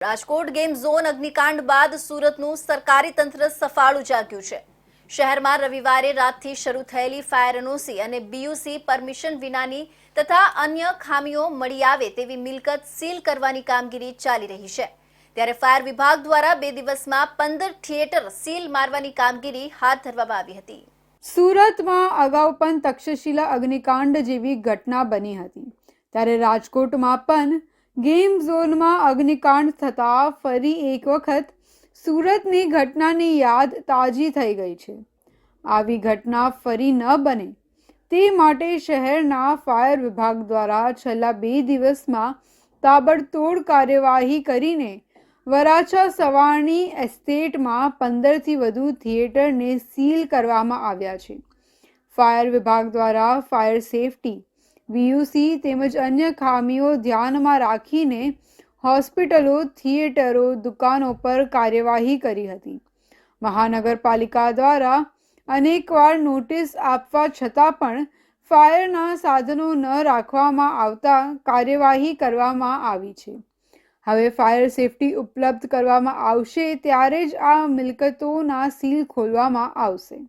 Rajkot game zone અગ્નિકાંડ બાદ સુરતનું સરકારી તંત્ર સફાળું જાગ્યું છે. શહેરમાં રવિવારે રાતથી શરૂ થયેલી ફાયર એનઓસી અને બીયુસી પરમિશન વિનાની તથા અન્ય ખામીઓ મળી આવે તેવી મિલકત સીલ કરવાની કામગીરી ચાલી રહી છે. ત્યારે ફાયર વિભાગ દ્વારા બે દિવસમાં પંદર થિયેટર સીલ મારવાની કામગીરી હાથ ધરવામાં આવી હતી. સુરતમાં અગાઉ પણ તક્ષશિલા અગ્નિકાંડ જેવી ઘટના બની હતી. ત્યારે રાજકોટમાં પણ ગેમ ઝોનમાં અગ્નિકાંડ થતાં ફરી એક વખત સુરતની ઘટનાની યાદ તાજી થઈ ગઈ છે. આવી ઘટના ફરી ન બને. તે માટે શહેરના ફાયર વિભાગ દ્વારા છેલ્લા બે દિવસમાં તાબડતોડ કાર્યવાહી કરીને વરાછા સવાણી એસ્ટેટમાં પંદરથી વધુ થિયેટરને સીલ કરવામાં આવ્યા છે. ફાયર વિભાગ દ્વારા ફાયર સેફટી વીયુસી તેમજ અન્ય ખામીઓ ધ્યાનમાં રાખીને હોસ્પિટલો, થિયેટરો, દુકાનો પર કાર્યવાહી કરી હતી. મહાનગરપાલિકા દ્વારા અનેકવાર નોટિસ આપવા છતાં પણ ફાયરના સાધનો ન રાખવામાં આવતા કાર્યવાહી કરવામાં આવી છે. હવે ફાયર સેફટી ઉપલબ્ધ કરવામાં આવશે ત્યારે જ આ મિલકતોના સીલ ખોલવામાં આવશે.